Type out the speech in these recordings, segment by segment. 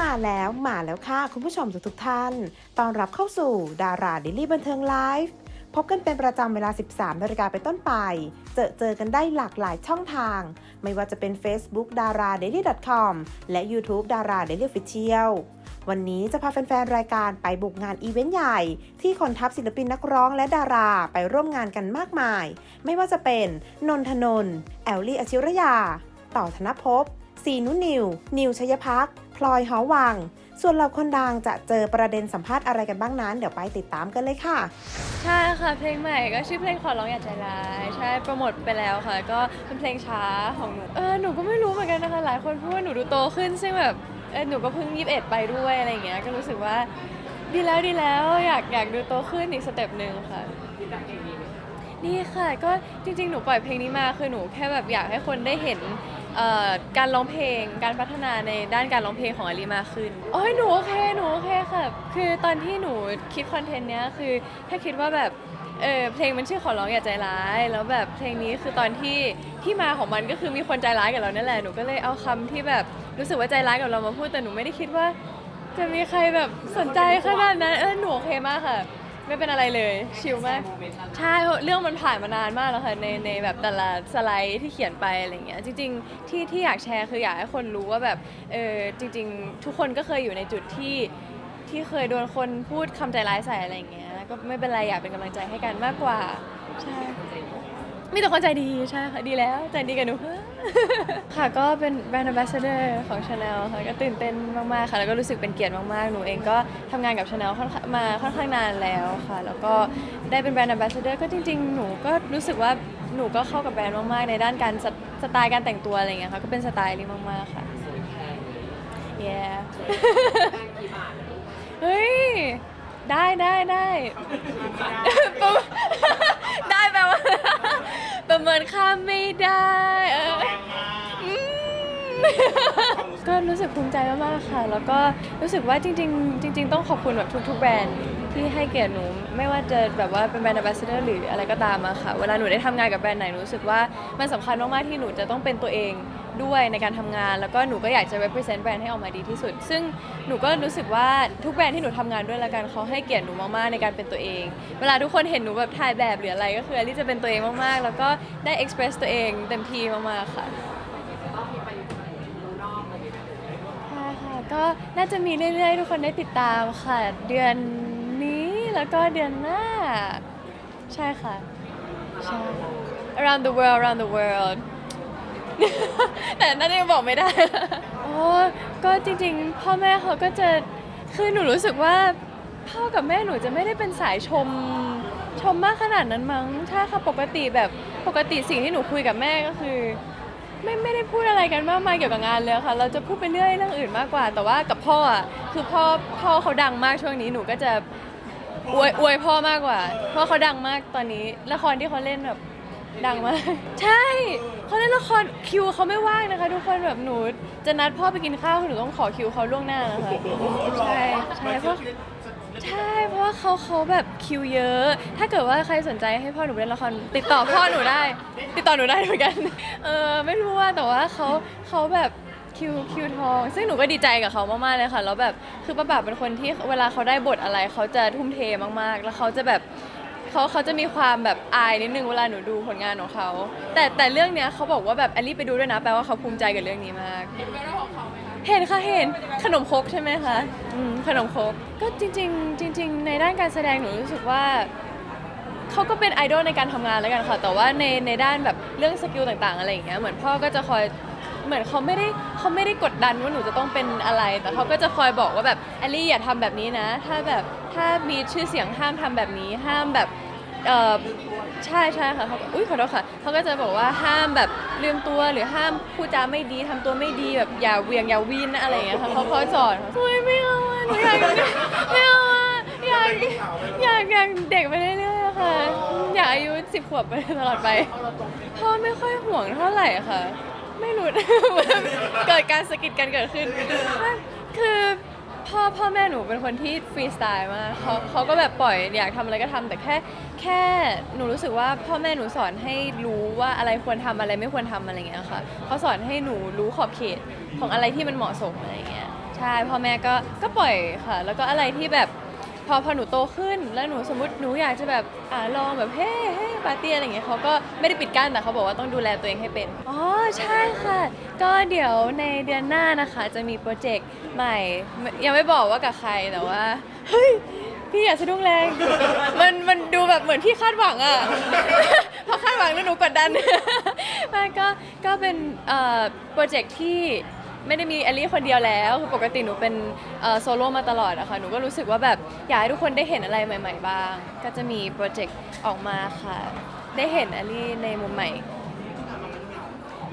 มาแล้วมาแล้วค่ะ คุณผู้ชมทุกท่าน ตอนรับเข้าสู่ดาราดิลี่บันเทิงไลฟ์พบกันเป็นประจำเวลา 13นาฬิกาเป็นต้นไป เจอเจอกันได้หลากหลายช่องทาง ไม่ว่าจะเป็น Facebook d a r a d a i l y c o m และ YouTube d a r a Daily Official วันนี้จะพาแฟนๆ รายการไปบุกงานอีเวนต์ใหญ่ ที่คนทัพศิลปินนักร้องและดาราไปร่วมงานกันมากมาย ไม่ว่าจะเป็นนนทนน แอลลี่อชิรยา ต่อธนภพซีนุนิว นิวชยพักษ ลอยหอวัง ส่วนเราคนดังจะเจอประเด็นสัมภาษณ์อะไรกันบ้างนั้น เดี๋ยวไปติดตามกันเลยค่ะ ใช่ค่ะ เพลงใหม่ก็ชื่อเพลงขอร้องอย่าใจร้าย ใช่โปรโมทไปแล้วค่ะ ก็เป็นเพลงช้าของหนู เออหนูก็ไม่รู้เหมือนกันนะคะ หลายคนพูดว่าหนูดูโตขึ้นซึ่งแบบเออหนูก็เพิ่งยีิบเอ็ดไปด้วยอะไรอย่างเงี้ยก็รู้สึกว่าดีแล้วดีแล้วอยากอยากดูโตขึ้นอีกสเต็ปหนึ่งค่ะนี่ค่ะ ก็จริง ๆ หนูปล่อยเพลงนี้มาคือหนูแค่แบบอยากให้คนได้เห็น เอ่อการร้องเพลงการพัฒนาในด้านการร้องเพลงของอลีมากขึ้นโอ้ยหนูโอเคหนูโอเคค่ะคือตอนที่หนูคิดคอนเทนต์เนี้ยคือถ้าคิดว่าแบบเออเพลงมันชื่อขอร้องอย่าใจร้าย แล้วแบบเพลงนี้คือตอนที่ที่มาของมันก็คือมีคนใจร้ายกับเรานั่นแหละหนูก็เลยเอาคำที่แบบรู้สึกว่าใจร้ายกับเรามาพูดแต่หนูไม่ได้คิดว่า จะมีใครแบบสนใจขนาดนั้นเออหนูโอเคมากค่ะ ไม่เป็นอะไรเลย ชิลมาก ใช่เพราะเรื่องมันผ่านมานานมากแล้วค่ะในในแบบแต่ละสไลด์ที่เขียนไปอะไรเงี้ยจริง ๆ ที่ที่อยากแชร์คืออยากให้คนรู้ว่าแบบเออจริง ๆ ทุกคนก็เคยอยู่ในจุดที่ที่เคยโดนคนพูดคำใจร้ายใส่อะไรเงี้ยก็ไม่เป็นไรอยากเป็นกำลังใจให้กันมากกว่าใช่มีแต่คนใจดีใช่ค่ะดีแล้วใจดีกับหนู ค่ะก็เป็นแบรนด์ ambassador ของ Chanel ค่ะก็ตื่นเต้นมากๆค่ะ แล้วก็รู้สึกเป็นเกียรติมากๆ หนูเองก็ทำงานกับ Chanel ค่อนข้างมาค่อนข้างนานแล้วค่ะ แล้วก็ได้เป็นแบรนด์ ambassador ก็จริง ๆ หนูก็รู้สึกว่าหนูก็เข้ากับแบรนด์มากๆ ในด้านการสสไตล์การแต่งตัวอะไรอย่างเงี้ยค่ะ ก็เป็นสไตล์นี้มากๆ ค่ะ yeah เฮ้ย ได้ได้ได้ประเมินไเมินค่าไม่ได้เอออืมก็ ก็รู้สึกภูมิใจมากๆค่ะ แล้วก็รู้สึกว่าจริง ๆ จริง ๆ ต้องขอบคุณแบบทุก ๆ แบรนด์ที่ให้เกียรติหนู ไม่ว่าจะแบบว่าเป็นแบรนด์ ambassador หรืออะไรก็ตามอะค่ะ เวลาหนูได้ทำงานกับแบรนด์ไหนหนูรู้สึกว่ามันสำคัญมากๆที่หนูจะต้องเป็นตัวเองด้วยในการทำงาน แล้วก็หนูก็อยากจะ represent แบรนด์ให้ออกมาดีที่สุด ซึ่งหนูก็รู้สึกว่าทุกแบรนด์ที่หนูทำงานด้วยละกันเขาให้เกียรติหนูมากๆในการเป็นตัวเอง เวลาทุกคนเห็นหนูแบบถ่ายแบบหรืออะไรก็คืออลิจะเป็นตัวเองมากๆ แล้วก็ได้ express ตัวเองเต็มที่มากๆค่ะ ใช่ค่ะ ก็น่าจะมีเรื่อยๆ ทุกคนได้ติดตามค่ะ เดือนนี้แล้วก็เดือนหน้า ใช่ค่ะ ใช่ around the world around the world แต่นั่นยังบอกไม่ได้ โอ้ก็จริงๆ พ่อแม่เขาก็จะ คือหนูรู้สึกว่าพ่อกับแม่หนูจะไม่ได้เป็นสายชม ชมมากขนาดนั้นมั้งใช่ค่ะปกติแบบปกติสิ่งที่หนูคุยกับแม่ก็คือ ไม่ไม่ได้พูดอะไรกันมากมายเกี่ยวกับงานเลยค่ะ เราจะพูดไปเรื่อยเรื่องอื่นมากกว่า แต่ว่ากับพ่ออะคือพ่อพ่อเขาดังมากช่วงนี้หนูก็จะอวยอวยพ่อมากกว่าเพราะเขาดังมากตอนนี้ละครที่เขาเล่นแบบดังมาก ใช่เขาเล่นละครคิวเขาไม่ว่างนะคะ ทุกคนแบบหนูจะนัดพ่อไปกินข้าวหนูต้องขอคิวเขาล่วงหน้านะคะใช่ใช่เพราะ ใช่เพราะว่าเขาเขาแบบคิวเยอะ ถ้าเกิดว่าใครสนใจให้พ่อหนูเล่นละครติดต่อพ่อหนูได้ ติดต่อหนูได้เหมือนกัน เออไม่รู้ว่าแต่ว่าเขาเขาแบบคิวคิวทอง ซึ่งหนูก็ดีใจกับเขามากๆเลยค่ะแล้วแบบคือป้าแบบเป็นคนที่เวลาเขาได้บทอะไรเขาจะทุ่มเทมากๆ แล้วเขาจะแบบเขาเขาจะมีความแบบอายนิดนึงเวลาหนูดูผลงานของเขาแต่แต่เรื่องเนี้ยเขาบอกว่าแบบแอลลี่ไปดูด้วยนะแปลว่าเขาภูมิใจกับเรื่องนี้มาก เห็นเวลาของเขา เห็นค่ะเห็นขนมครกใช่ไหมคะอืมขนมครกก็จริง ๆ จริง ๆ ในด้านการแสดงหนูรู้สึกว่าเขาก็เป็นไอดอลในการทำงานแล้วกันค่ะ แต่ว่าในในด้านแบบเรื่องสกิลต่างๆ อะไรอย่างเงี้ยเหมือนพ่อก็จะคอยเหมือนเขาไม่ได้เขาไม่ได้กดดันว่าหนูจะต้องเป็นอะไร แต่เขาก็จะคอยบอกว่าแบบแอลลี่อย่าทำแบบนี้นะ ถ้าแบบถ้ามีชื่อเสียงห้ามทำแบบนี้ห้ามแบบ เออใช่ใช่ค่ะเขาก็อุ้ยขอโทษค่ะเขาก็จะบอกว่าห้ามแบบลืมตัวหรือห้ามพูดจาไม่ดีทำตัวไม่ดีแบบอย่าเหวียงอย่าวีนนะอะไรอย่างเงี้ยค่ะเขาคอยสอนโอ้ยไม่เอาอะหนูอยากไม่เอาอะอยากอยากอยากเด็กไปเรื่อยๆอะค่ะ อยากอายุสิบขวบไปตลอดไปพ่อไม่ค่อยห่วงเท่าไหร่ค่ะ ไม่รู้ เกิดการสะกิดกันเกิดขึ้น คือ พ่อพ่อแม่หนูเป็นคนที่ฟรีสไตล์มากเขาเขาก็แบบปล่อยอยากทำอะไรก็ทำแต่แค่แค่หนูรู้สึกว่าพ่อแม่หนูสอนให้รู้ว่าอะไรควรทำอะไรไม่ควรทำอะไรอย่างเงี้ยค่ะเขาสอนให้หนูรู้ขอบเขตของอะไรที่มันเหมาะสมอะไรอย่างเงี้ยใช่ช่พ่อแม่ก็ก็ปล่อยค่ะ แล้วก็อะไรที่แบบ พอพอหนูโตขึ้นแล้วหนูสมมติหนูอยากจะแบบอ่าลองแบบเฮ้เฮ้ปาร์ตี้อะไรอย่างเงี้ยเขาก็ไม่ได้ปิดกั้นแต่เขาบอกว่าต้องดูแลตัวเองให้เป็นอ๋อใช่ค่ะ ก็เดี๋ยวในเดือนหน้านะคะ จะมีโปรเจกต์ใหม่ ยังไม่บอกว่ากับใครแต่ว่าเฮ้ยพี่อย่าสะดุ้งแรง มันมันดูแบบเหมือนพี่คาดหวังอะพอคาดหวังแล้วหนูกดดันมันก็ก็เป็นโปรเจกต์ที่ ไม่ได้มีแอลลี่คนเดียวแล้วคือปกติหนูเป็นเอ่อโซโล่มาตลอดอะค่ะหนูก็รู้สึกว่าแบบอยากให้ทุกคนได้เห็นอะไรใหม่ ๆ บ้าง ก็จะมีโปรเจกต์ออกมาค่ะ ได้เห็นแอลลี่ในมุมใหม่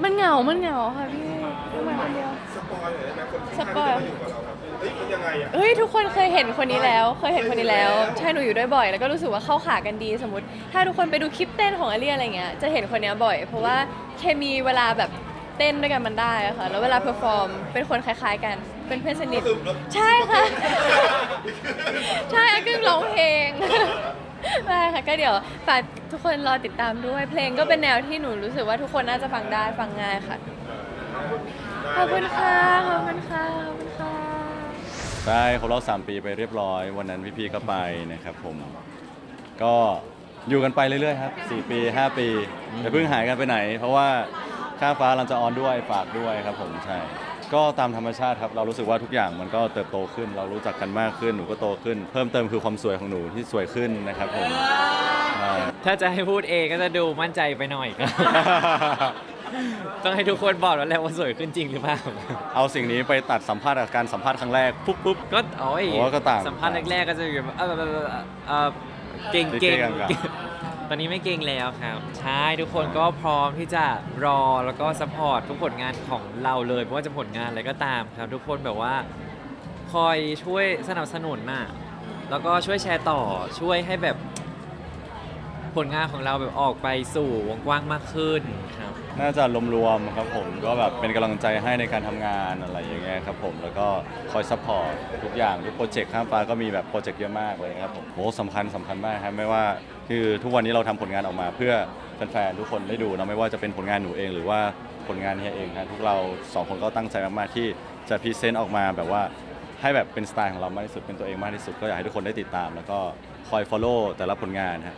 มันเหงา มันเหงาค่ะพี่ทำไมคนเดียว สปอยหน่อยได้ไหมคนที่สปอยมาอยู่กับเราครับเฮ้ยมันยังไงอะ เฮ้ยทุกคนเคยเห็นคนนี้แล้ว เคยเห็นคนนี้แล้ว ใช่หนูอยู่ด้วยบ่อย แล้วก็รู้สึกว่าเข้าขากันดีสมมติ ถ้าทุกคนไปดูคลิปเต้นของอาเรียอะไรเงี้ยจะเห็นคนนี้บ่อย เพราะว่าเคมีเวลาแบบ เต้นด้วยกันมันได้อะค่ะ แล้วเวลาเพอร์ฟอร์มเป็นคนคล้าย ๆ กัน เป็นเพื่อนสนิท ใช่ค่ะ ใช่อากึ่งร้องเพลง ได้ค่ะ ก็เดี๋ยวฝากทุกคนรอติดตามด้วย เพลงก็เป็นแนวที่หนูรู้สึกว่าทุกคนน่าจะฟังได้ฟังง่ายค่ะ ขอบคุณค่ะ ขอบคุณค่ะ ขอบคุณค่ะ ใช่ครบรอบ3 ปีไปเรียบร้อย วันนั้นพี่ๆก็ไปนะครับผม ก็อยู่กันไปเรื่อยๆครับ 4 ปี 5 ปีอย่าเพิ่งหายกันไปไหน เพราะว่า ข้างฟ้าเราจะออนด้วยฝากด้วยครับผมใช่ ก็ตามธรรมชาติครับเรารู้สึกว่าทุกอย่างมันก็เติบโตขึ้น เรารู้จักกันมากขึ้นหนูก็โตขึ้น เพิ่มเติมคือความสวยของหนูที่สวยขึ้นนะครับผมใช่ ถ้าจะให้พูดเองก็จะดูมั่นใจไปหน่อยก็ต้องให้ทุกคนบอกแล้วแหละว่าสวยขึ้นจริงหรือเปล่า เอาสิ่งนี้ไปตัดสัมภาษณ์กับการสัมภาษณ์ครั้งแรกปุ๊บปุ๊บ ก็โอ้ยผมว่าก็ต่างสัมภาษณ์แรกๆก็จะอยู่แบบเออเออเออเออเก่งเก่เก่งงๆอะ ตอนนี้ไม่เก่งแล้วครับ ใช่ทุกคนก็พร้อมที่จะรอแล้วก็สปอร์ตทุกผลงานของเราเลยไม่ว่าจะผลงานอะไรก็ตามครับ ทุกคนแบบว่า คอยช่วยสนับสนุนน่ะแล้วก็ช่วยแชร์ต่อช่วยให้แบบ ผลงานของเราแบบออกไปสู่วงกว้างมากขึ้นครับ น่าจะรวมๆครับผมก็แบบเป็นกำลังใจให้ในการทำงานอะไรอย่างเงี้ยครับผมแล้วก็คอยซัพพอร์ตทุกอย่างทุกโปรเจกต์ข้ามฟ้าก็มีแบบโปรเจกต์เยอะมากเลยครับผมโหสำคัญสำคัญมากครับไม่ว่าคือทุกวันนี้เราทำผลงานออกมา เพื่อแฟนๆทุกคนได้ดูนะไม่ว่าจะเป็นผลงานหนูเองหรือว่าผลงานเฮียเองครับทุกเราสองคนก็ตั้งใจมากๆที่จะพรีเซนต์ออกมาแบบว่าให้แบบเป็นสไตล์ของเรามากที่สุดเป็นตัวเองมากที่สุดก็อยากให้ทุกคนได้ติดตาม แล้วก็คอย follow แต่ละผลงานฮะ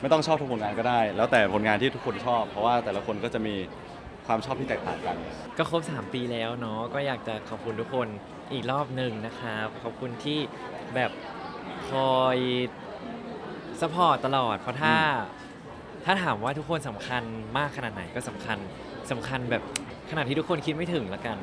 ไม่ต้องชอบทุกผลงานก็ได้ แล้วแต่ผลงานที่ทุกคนชอบ เพราะว่าแต่ละคนก็จะมีความชอบที่แตกต่างกัน ก็ครบ 3 ปีแล้วเนาะก็อยากจะขอบคุณทุกคนอีกรอบหนึ่งนะครับขอบคุณที่แบบคอยสปอร์ตตลอด เพราะถ้าถ้าถามว่าทุกคนสำคัญมากขนาดไหนก็สำคัญสำคัญแบบขนาดที่ทุกคนคิดไม่ถึงละกัน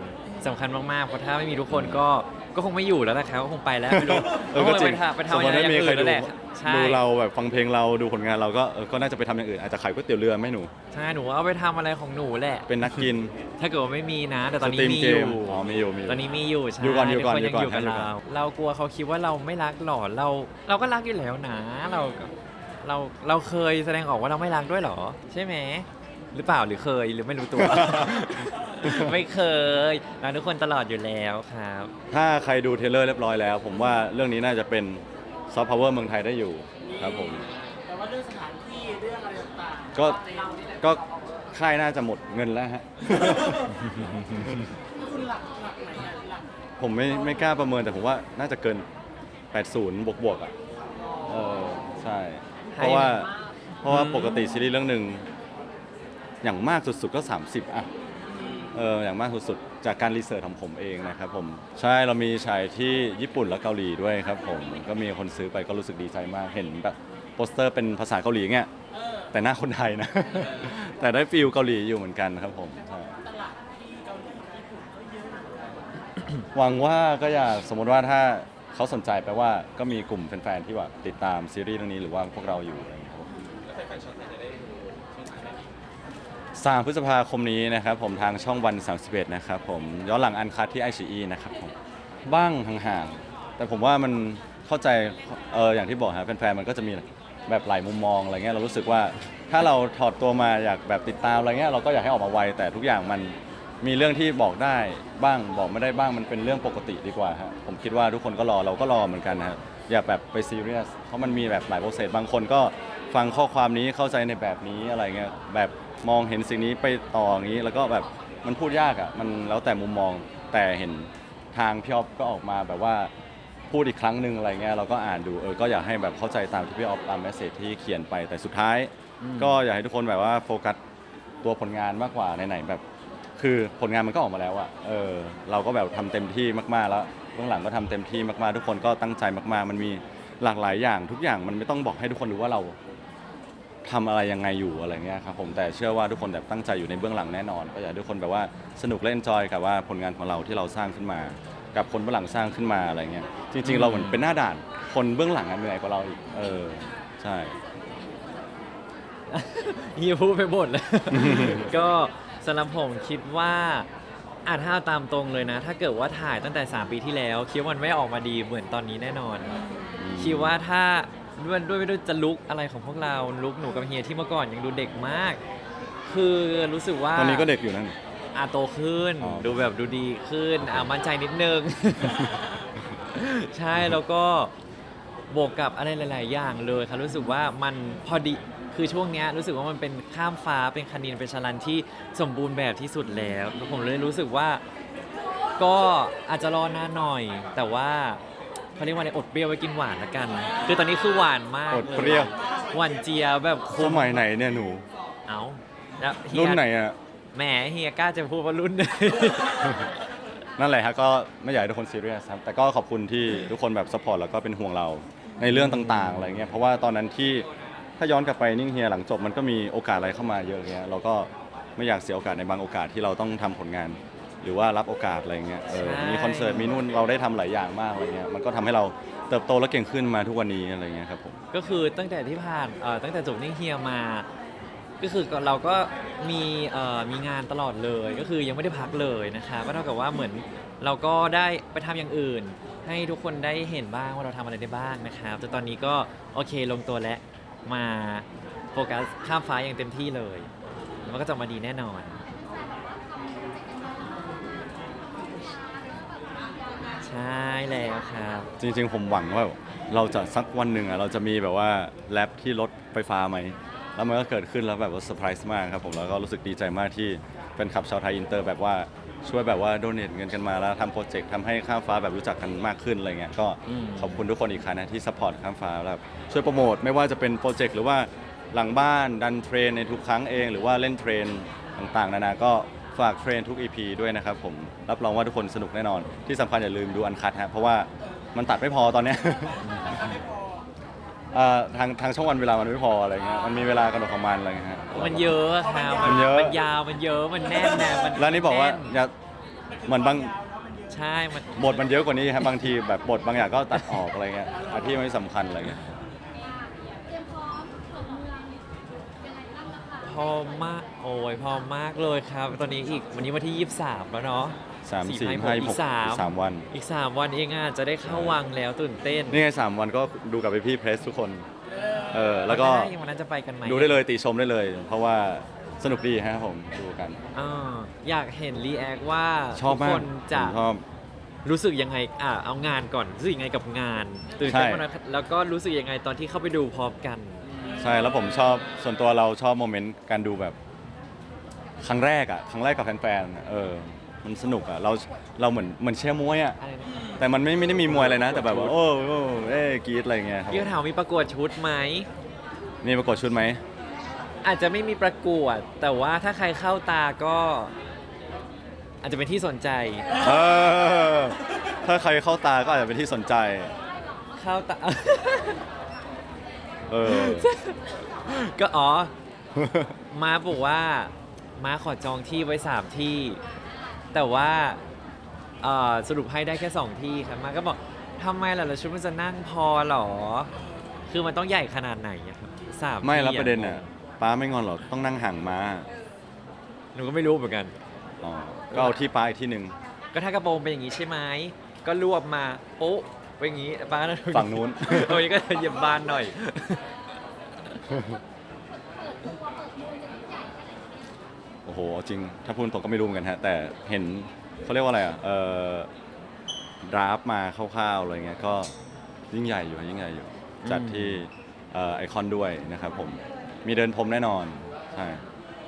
สำคัญมากๆเพราะถ้าไม่มีทุกคนก็ ก็คงไม่อยู่แล้วนะครับก็คงไปแล้วไม่รู้เออก็จริงไปทำไปสมทำมอะไรติอย่าไม่งมีใครอื่นดูแล้วแหละใช่ดูเราแบบฟังเพลงเราดูผลงานเราก็เออก็น่าจะไปทำอย่างอื่นอาจจะขายก๋วยเตี๋ยวเรือไหม่หนู ใช่หนูเอาไปทำอะไรของหนูแหละ เป็นนักกินถ้าเกิดว่าไม่มีนะ แต่ตอนนี้สตรีมมีเกอมยู่ อ๋อมีอยู่มีอยู่ ตอนนี้มีอยู่ใช่อยู่ก่อนอยู่ก่อนทุกคนยังอยู่ก่อนอยู่กับให้อยู่ก่เราอนเรากลัวเขาคิดว่าเราไม่รักหรอเรา เราก็รักอยู่แล้วนะเราเราเราเคยแสดงออกว่าเราไม่รักด้วยเหรอ ใช่ไหม หรือเปล่าหรือเคยหรือไม่รู้ตัว ไม่เคยรักทุกคนตลอดอยู่แล้วครับ ถ้าใครดูเทรลเลอร์เรียบร้อยแล้ว ผมว่าเรื่องนี้น่าจะเป็นซอฟต์พาวเวอร์เมืองไทยได้อยู่ครับผม แต่ว่าเรื่องสถานที่เรื่องอะไรต่างๆก็ เรานี่แหละก็ค่ายน่าจะหมดเงินแล้วฮะ คุณหลักหลักไหนอะหลักผมไม่ไม่กล้าประเมินแต่ผมว่าน่าจะเกิน 80 บวกบวกๆอะ เออ ใช่ เพราะว่า เพราะว่าปกติซีรีส์เรื่องหนึ่ง อย่างมากสุดๆก็ 30อะเอออย่างมากสุดๆจากการรีเสิร์ชของผมเองนะครับผมใช่เรามีฉายที่ญี่ปุ่นและเกาหลีด้วยครับผมก็มีคนซื้อไปก็รู้สึกดีใจมากเห็นแบบโปสเตอร์เป็นภาษาเกาหลีเงี้ยแต่หน้าคนไทยนะ แต่ได้ฟิลเกาหลีอยู่เหมือนกันครับผมใช่หวังว่าก็อยากสมมติว่าถ้าเขาสนใจแปลว่าก็มีกลุ่มแฟนๆที่ว่าติดตามซีรีส์เรื่องนี้หรือว่าพวกเราอยู่ อะไรอย่างเงี้ยครับสามพฤษภาคมนี้นะครับผมทางช่องวัน 31 นะครับผมย้อนหลังอันคัดที่ไอชีนะครับผมบ้างห่างๆแต่ผมว่ามันเข้าใจเอออย่างที่บอกฮะแฟนๆมันก็จะมีแบบหลายมุมมองอะไรเงี้ยเรารู้สึกว่าถ้าเราถอดตัวมาอยากแบบติดตามอะไรเงี้ยเราก็อยากให้ออกมาไวแต่ทุกอย่างมันมีเรื่องที่บอกได้บ้างบอกไม่ได้บ้างมันเป็นเรื่องปกติดีกว่าฮะผมคิดว่าทุกคนก็รอเราก็รอเหมือนกันฮะอย่าแบบไปซีเรียสเพราะมันมีแบบหลายโปรเซสบางคนก็ ฟังข้อความนี้เข้าใจในแบบนี้อะไรเงี้ยแบบมองเห็นสิ่งนี้ไปต่ออย่างนี้ แล้วก็แบบมันพูดยากอะมันแล้วแต่มุมมองแต่เห็นทางพี่ออฟก็ออกมาแบบว่าพูดอีกครั้งหนึ่งอะไรเงี้ยเราก็อ่านดูเออก็อยากให้แบบเข้าใจตามที่พี่ออฟตามเมสเซจที่เขียนไปแต่สุดท้าย ก็อยากให้ทุกคนแบบว่าโฟกัสตัวผลงานมากกว่าไหนๆแบบ คือผลงานมันก็ออกมาแล้วอะเออเราก็แบบทำเต็มที่มากๆแล้วเบื้องหลังก็ทำเต็มที่มากๆ ทุกคนก็ตั้งใจมากๆ มันมีหลากหลายอย่างทุกอย่างมันไม่ต้องบอกให้ทุกคนรู้ว่าเรา ทำอะไรยังไงอยู่อะไรเงี้ยครับผมแต่เชื่อว่าทุกคนแบบตั้งใจอยู่ในเบื้องหลังแน่นอน ก็อยากให้ทุกคนแบบว่าสนุกเล่นจอยกับว่าผลงานของเราที่เราสร้างขึ้นมา กับคนเบื้องหลังสร้างขึ้นมาอะไรเงี้ยจริง ๆ เราเหมือนเป็นหน้าด่านคนเบื้องหลังอะเหนื่อยกว่าเราอีกเออใช่ เฮียพูดไปหมดเลย ก็สำหรับผมคิดว่าอาจถ้าเอาตามตรงเลยนะ ถ้าเกิดว่าถ่ายตั้งแต่ 3 ปีที่แล้ว คิดว่ามันไม่ออกมาดีเหมือนตอนนี้แน่นอน คิดว่าถ้า ด้วยด้วยด้วยจะลุกอะไรของพวกเราลุกหนูกับเฮียที่เมื่อก่อนยังดูเด็กมาก คือรู้สึกว่าตอนนี้ก็เด็กอยู่นั่น อาโตขึ้น อ๋อ ดูแบบดูดีขึ้นอ่ามั่นใจนิดนึง ใช่แล้วก็บวกกับอะไรหลาย ๆ อย่างเลยครับรู้สึกว่ามันพอดีคือช่วงเนี้ยรู้สึกว่ามันเป็นข้ามฟ้าเป็นคานินเป็นชาลันที่สมบูรณ์แบบที่สุดแล้วผมเลยรู้สึกว่า ก็อาจจะรอนานหน่อย แต่ว่า เขาเรียกว่าอะไรอดเปรี้ยวไว้กินหวานละกัน คือตอนนี้คือหวานมากอดเปรี้ยว หวานเจียวแบบสคุ้มมัยไหนเนี่ยหนู เอาแล้วเฮียรุ่นไหนอะแหมเฮียกล้าจะพูดว่ารุ่นไหน นั่นแหละฮะก็ไม่อยากให้ทุกคนซีเรียสครับแต่ก็ขอบคุณที่ทุกคนแบบสปอร์ตแล้วก็เป็นห่วงเราในเรื่องต่างๆอะไรเงี้ยเพราะว่าตอนนั้นที่ถ้าย้อนกลับไปนิ่งเฮียหลังจบมันก็มีโอกาสอะไรเข้ามาเยอะเงี้ยเราก็ไม่อยากเสียโอกาสในบางโอกาสที่เราต้องทำผลงาน หรือว่ารับโอกาสอะไรเงี้ยเออใช่ มีคอนเสิร์ตมีนู่นเราได้ทำหลายอย่างมากอะไรเงี้ยมันก็ทำให้เราเติบโตและเก่งขึ้นมาทุกวันนี้อะไรเงี้ยครับผม ก็คือตั้งแต่ที่ผ่านเอ่อตั้งแต่จบนิ่งเฮียมา ก็คือเราก็มีเอ่อมีงานตลอดเลย ก็คือยังไม่ได้พักเลยนะคะก็เท่ากับว่าเหมือนเราก็ได้ไปทำอย่างอื่น ให้ทุกคนได้เห็นบ้างว่าเราทำอะไรได้บ้างนะครับแต่ตอนนี้ก็โอเคลงตัวแล้วมาโฟกัสข้ามฟ้าอย่างเต็มที่เลย มันก็จะมาดีแน่นอน ช่แล้วครับจริงๆ ผมหวังว่าเราจะสักวันหนึ่งอะเราจะมีแบบว่าแรปที่รถไฟฟ้าไหม แล้วมันก็เกิดขึ้นแล้วแบบว่าเซอร์ไพรส์มากครับผมแล้วก็รู้สึกดีใจมากที่เป็นขับชาวไทยอินเตอร์ แบบว่าช่วยแบบว่าโดเนทเงินกันมาแล้วทำโปรเจกต์ทำให้ข้ามฟ้าแบบรู้จักกันมากขึ้นอะไรเงี้ยก็อืม ขอบคุณทุกคนอีกครั้งนะที่ซัพพอร์ตข้ามฟ้าแล้วช่วยโปรโมทไม่ว่าจะเป็นโปรเจกต์หรือว่าหลังบ้านดันเทรนในทุกครั้งเอง หรือว่าเล่นเทรนต่างๆ นานาก็ ฝากเทรนทุก EP ด้วยนะครับผมรับรองว่าทุกคนสนุกแน่นอน ที่สำคัญอย่าลืมดูอันคัดฮะเพราะว่ามันตัดไม่พอตอนเนี้ย เอ่อทางทางช่องวันเวลามันไม่พออะไรเงี้ยมันมีเวลากำหนดของมันอะไรเงี้ยฮะ มันเยอะอะครับมันเยอะ มันยาวมันเยอะมันแน่นนะมันแล้วนี่บอกว่าแอย่าเหมือนบางใช่มัน บทมันเยอะกว่านี้ครับบางทีแบบบทบางอย่างก็ตัดออกอะไรเงี้ยอันที่ไม่สำคัญอะไรเงี้ย พอมากโอ้ยพอมากเลยครับ ตอนนี้อีกวันนี้วันที่ 23 แล้วเนาะสามสี่สี่ให้ห้าผมหกอีกสามสามวัน อีก 3 วันเองอะจะได้เข้าวังแล้วตื่นเต้นนี่ไงสามวันก็ดูกับพี่เพรสทุกคน เออ แล้วก็ได้วันนั้นจะไปกันไหมดูได้เลยติชมได้เลย เพราะว่าสนุกดีฮะผมดูกันอ่าอยากเห็นรีแอคว่าชอบทุกมาคกนจะผมชอบ รู้สึกยังไงอะเอางานก่อนรู้สึกยังไงกับงานตื่นเต้นใช่มากนะแล้วก็รู้สึกยังไงตอนที่เข้าไปดูพร้อมกัน ใช่แล้วผมชอบส่วนตัวเราชอบโมเมนต์การดูแบบ ครั้งแรกอะครั้งแรกกับแฟนๆเออ มันสนุกอะเราเราเหมือนเหมือนเชียร์มวยอะอะไรนะแต่มันไม่ไม่ได้มีมวยอะไรนะ แต่แบบว่าโอ้โอ้เอ้ยกรีดอะไรเงี้ยครับพี่ก็ถามว่ามีประกวดชุดไหม นี่ประกวดชุดไหมอาจจะไม่มีประกวด แต่ว่าถ้าใครเข้าตาก็ อาจจะเป็นที่สนใจ เออถ้าใครเข้าตาก็อาจจะเป็นที่สนใจ เข้าตา เออ ก็อ๋อ ม้าบอกว่า ม้าขอจองที่ไว้สามที่ แต่ว่าเอ่อสรุปให้ได้แค่สองที่ครับม้าก็บอกทำไมล่ะแล้วชุดมันจะนั่งพอเหรอ คือมันต้องใหญ่ขนาดไหนอะครับสามไม่ที่รับประเด็นน่ะป้าไม่งอนหรอกต้องนั่งห่างม้าหนูก็ไม่รู้เหมือนกัน อ๋อก็เอาที่ป้าอีกที่หนึ่งก็ถ้ากระโปรงเป็นอย่างนี้ใช่ไหมก็รวบมาโป๊ะ ไปอย่างนี้ป้าก็ฝั่งนู้นตรงนี้ก็เหยียบบานหน่อย โอ้โหจริง ถ้าพูดตรงก็ไม่รู้เหมือนกันฮะ แต่เห็นเขาเรียกว่าอะไรอะ เอ่อดราฟมาคร่าวๆอะไรเงี้ย ก็ยิ่งใหญ่อยู่ยิ่งใหญ่อยู่ จัดที่เอ่อไอคอนด้วยนะครับผม มีเดินพรมแน่นอน ใช่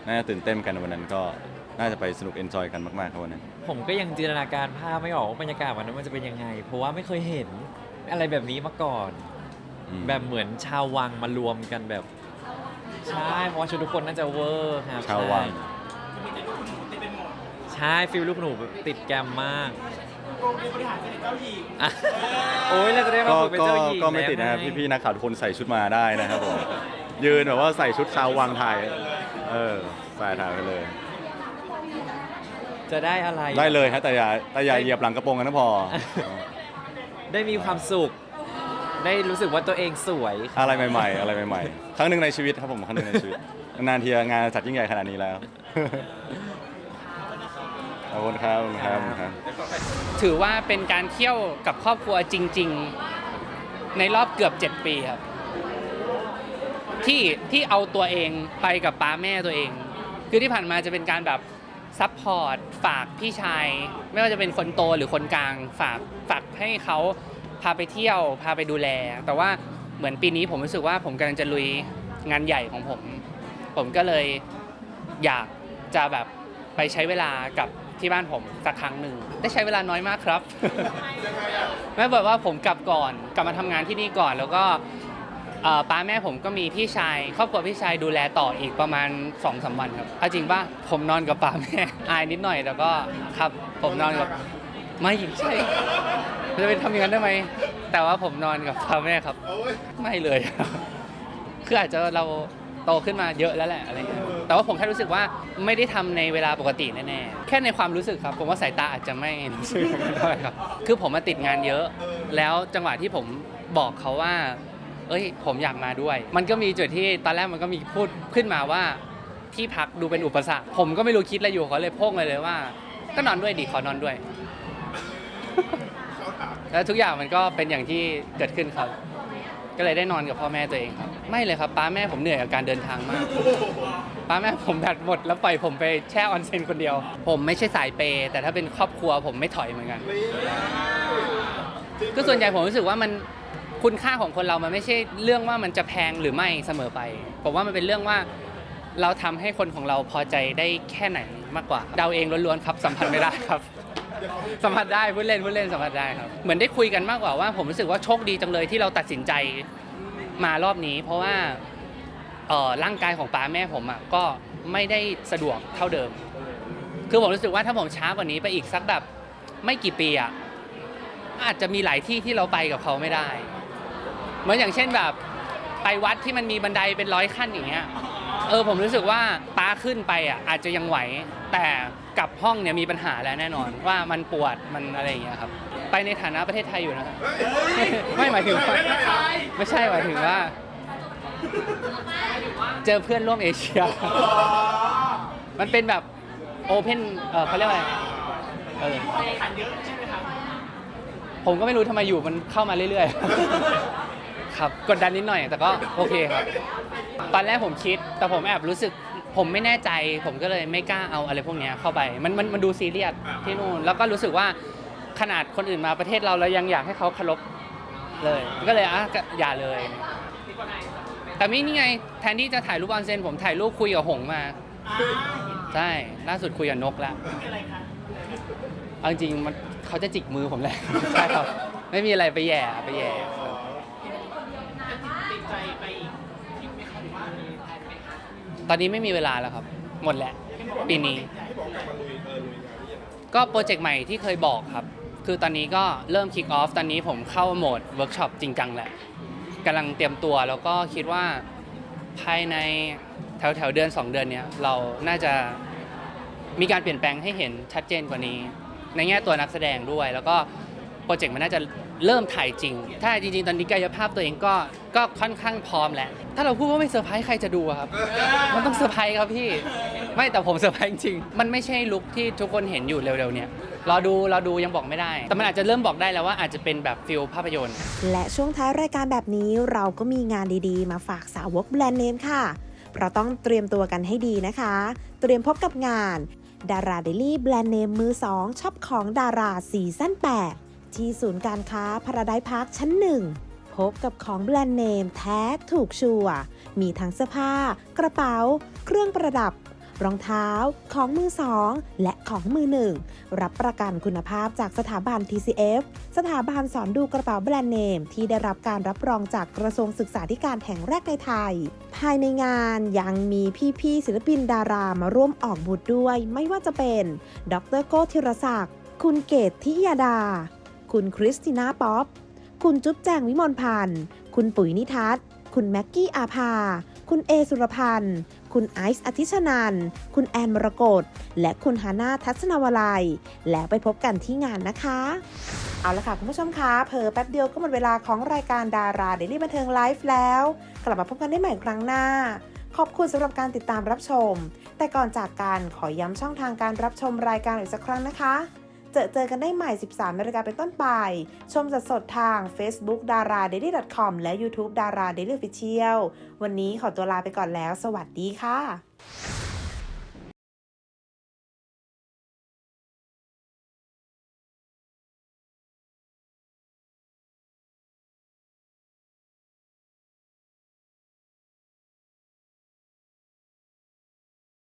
น่าจะตื่นเต้นกันวันนั้นก็ น่าจะไปสนุกเอนจอยกันมากๆครับวันนั้น ผมก็ยังจินตนาการภาพไม่ออกว่าบรรยากาศวันนั้นมันจะเป็นยังไง เพราะว่าไม่เคยเห็นอะไรแบบนี้มาก่อน อืม แบบเหมือนชาววังมารวมกันแบบใช่เพราะว่าชุดทุกคนน่าจะเวอร์ครับชาววัง ใช่ฟิลลูกหนูติดแกรมมากโรงเรียนบริหารจะเป็นเจ้าหญิงอะโอ้ยเราจะได้มาก็ฝึกเป็นก็เจ้าหญิงก็ไม่ติดนะครับแล้วไงพี่ๆนักข่าวทุกคนใส่ชุดมาได้นะครับผมยืนแบบว่าใส่ชุดชาววังไทย เออใส่ถ่ายไปเลย จะได้อะไรได้เลยฮะแต่อย่าแต่อย่าเหยียบหลังกระโปรงกันนะพอ ได้มีความสุข ได้รู้สึกว่าตัวเองสวยอะไรใหม่ๆ อะไรใหม่ๆ ครั้งหนึ่งในชีวิตครับผมครั้งหนึ่งในชีวิต นานๆทีงานจัดยิ่งใหญ่ขนาดนี้แล้ว ขอบคุณครับขอบคุณครับขอบคุณครับ ถือว่าเป็นการเที่ยวกับครอบครัวจริง ๆ ในรอบเกือบ 7 ปีครับ ที่ที่เอาตัวเองไปกับป้าแม่ตัวเอง คือที่ผ่านมาจะเป็นการแบบ ซัพพอร์ตฝากพี่ชาย ไม่ว่าจะเป็นคนโตหรือคนกลางฝากฝากให้เขาพาไปเที่ยว พาไปดูแล แต่ว่าเหมือนปีนี้ผมรู้สึกว่าผมกำลังจะลุยงานใหญ่ของผม ผมก็เลยอยากจะแบบไปใช้เวลากับที่บ้านผมสักครั้งหนึ่งได้ใช้เวลาน้อยมากครับแม่บอกว่าผมกลับก่อนกลับมาทำงานที่นี่ก่อน แล้วก็ เอ่อป้าแม่ผมก็มีพี่ชายครอบครัวพี่ชายดูแลต่ออีกประมาณ2อสวันครับเอาจริงป่ะผมนอนกับป้าแม่ อายนิดหน่อยแต่ก็ครับผมนอนกับไม่ใช่จะเป็นทำอย่างนั้นได้ไหมแต่ว่าผมนอนกับป้าแม่ครับ ไม่เลยคืออาจจะเราโตขึ้นมาเยอะแล้วแหละอะไรเงี้ยแต่ว่าผมแค่รู้สึกว่าไม่ได้ทำในเวลาปกติแน่ๆ แค่ในความรู้สึกครับ ผมว่าสายตาอาจจะไม่รู้สึกเท่าไหร่ครับ คือผมมาติดงานเยอะ แล้วจังหวะที่ผมบอกเขาว่า เอ้ย ผมอยากมาด้วย มันก็มีจุดที่ตอนแรกมันก็มีพูดขึ้นมาว่าที่พักดูเป็นอุปสรรค ผมก็ไม่รู้คิดอะไรอยู่เขาเลยโพ่งเลยเลยว่า ก็นอนด้วยดิขอนอนด้วย แล้วทุกอย่างมันก็เป็นอย่างที่เกิดขึ้นครับ ก็เลยได้นอนกับพ่อแม่ตัวเองครับ ไม่เลยครับป้าแม่ผมเหนื่อยกับการเดินทางมาก ป้าแม่ผมแบตหมดแล้วปล่อยผมไปแช่ออนเซ็นคนเดียว ผมไม่ใช่สายเปย์แต่ถ้าเป็นครอบครัวผมไม่ถอยเหมือนกันก็ส่วนใหญ่ผมรู้สึกว่ามัน คุณค่าของคนเรามันไม่ใช่เรื่องว่ามันจะแพงหรือไม่เสมอไป ผมว่ามันเป็นเรื่องว่าเราทำให้คนของเราพอใจได้แค่ไหนมากกว่า เดาเองล้วนๆครับสัมพันธ์ไม่ได้ครับ สัมผัสได้พูดเล่นพูดเล่นสัมผัสได้ครับ เหมือนได้คุยกันมากกว่าว่า ผมรู้สึกว่าโชคดีจังเลยที่เราตัดสินใจมารอบนี้ เพราะว่าเอ่อร่างกายของป้าแม่ผมอะก็ไม่ได้สะดวกเท่าเดิม คือผมรู้สึกว่าถ้าผมช้ากว่านี้ไปอีกสักแบบไม่กี่ปีอะอาจจะมีหลายที่ที่เราไปกับเขาไม่ได้ เหมือนอย่างเช่นแบบ ไปวัดที่มันมีบันไดเป็นร้อยขั้นอย่างเงี้ยเออผมรู้สึกว่าป้าขึ้นไปอะอาจจะยังไหว แต่กลับห้องเนี่ยมีปัญหาแล้วแน่นอนว่ามันปวดมันอะไรอย่างเงี้ยครับ ไปในฐานะประเทศไทยอยู่นะครับไม่หมายถึงว่าไม่ใช่หมายถึงว่า เจอเพื่อนร่วมเอเชีย มันเป็นแบบโอเพนเออเขาเรียกว่าอะไรเออผมก็ไม่รู้ทำไมอยู่มันเข้ามาเรื่อยๆ ครับกดดันนิดหน่อยแต่ก็โอเคครับ ตอนแรกผมคิด แต่ผมแอบรู้สึกผมไม่แน่ใจ ผมก็เลยไม่กล้าเอาอะไรพวกเนี้ยเข้าไปมันมันมันดูซีเรียสที่นู่น แล้วก็รู้สึกว่าขนาดคนอื่นมาประเทศเราเรายังอยากให้เขาเคารพเลย ก็เลยอะก็อย่าเลย แต่ไม่นี่ไงแทนที่จะถ่ายรูปออนเซนผมถ่ายรูปคุยกับหงมาใช่ล่าสุดคุยกับนกแล้วอะไรคะเอาจริงๆมันเขาจะจิกมือผมแหละใช่ครับ ไม่มีอะไรไปแย่ไปแย่ครับ ติดใจไปอีกทริปไหมคะหรือว่ามีแผนไหมคะ ตอนนี้ไม่มีเวลาแล้วครับ หมดแล้วปีนี้ ก็โปรเจกต์ใหม่ที่เคยบอกครับ คือตอนนี้ก็เริ่มคิกออฟตอนนี้ผมเข้าโหมดเวิร์กช็อปจริงจังแหละกำลังเตรียมตัวแล้วก็คิดว่าภายในแถวแถวเดือน 2 เดือนเนี้ยเราน่าจะมีการเปลี่ยนแปลงให้เห็นชัดเจนกว่านี้ ในแง่ตัวนักแสดงด้วย แล้วก็ โปรเจกต์มันน่าจะเริ่มถ่ายจริง ถ้าจริง ๆ ตอนนี้กายภาพตัวเองก็ก็ค่อนข้างพร้อมแล้ว ถ้าเราพูดว่าไม่เซอร์ไพรส์ใครจะดูอะครับ มันต้องเซอร์ไพรส์ครับพี่ ไม่แต่ผมเซอร์ไพรส์จริงๆมันไม่ใช่ลุคที่ทุกคนเห็นอยู่เร็วๆเนี่ยรอดูรอดูยังบอกไม่ได้ แต่มันอาจจะเริ่มบอกได้แล้วว่าอาจจะเป็นแบบฟิลภาพยนตร์ และช่วงท้ายรายการแบบนี้เราก็มีงานดีๆ มาฝากสาวกแบรนด์เนมค่ะ เพราะต้องเตรียมตัวกันให้ดีนะคะ เตรียมพบกับงานดาราเดลี่แบรนด์เนมมือ 2ช็อปของดาราซีซั่น8 ที่ศูนย์การค้าพาราไดพาร์คชั้น1พบกับของแบรนด์เนมแท้ถูกชัวมีทั้งเสื้อผ้า กระเป๋า เครื่องประดับ รองเท้า ของมือสอง และของมือหนึ่ง รับประกันคุณภาพจากสถาบัน TCF สถาบันสอนดูกระเป๋าแบรนด์เนม ที่ได้รับการรับรองจากกระทรวงศึกษาธิการแห่งแรกในไทย ภายในงานยังมีพี่ๆศิลปินดารามาร่วมออกบูธด้วย ไม่ว่าจะเป็น ดรโก้ธีรศักดิ์ คุณเกตทิยาดา คุณคริสติน่าป๊อป คุณจุ๊บแจงวิมลพันธ์ คุณปุ๋ยนิทัศน์ คุณแม็กกี้อาภา คุณเอสุรพันธ์ คุณไอซ์อธิชนัน คุณแอนมรกต และคุณฮาน่าทัศนวลัย แล้วไปพบกันที่งานนะคะ เอาละค่ะคุณผู้ชมคะ เพอแป๊บเดียวก็หมดเวลาของรายการดาราเดลี่บันเทิงไลฟ์แล้ว กลับมาพบกันได้ใหม่ครั้งหน้า ขอบคุณสำหรับการติดตามรับชม แต่ก่อนจากกันขอย้ำช่องทางการรับชมรายการอีกสักครั้งนะคะ เจอเจอกันได้ใหม่ 13นาฬิกาเป็นต้นไป ชมสดสดทาง Facebook d a r a d a i l y c o m และ YouTube d a r a Daily Official วันนี้ขอตัวลาไปก่อนแล้ว สวัสดีค่ะ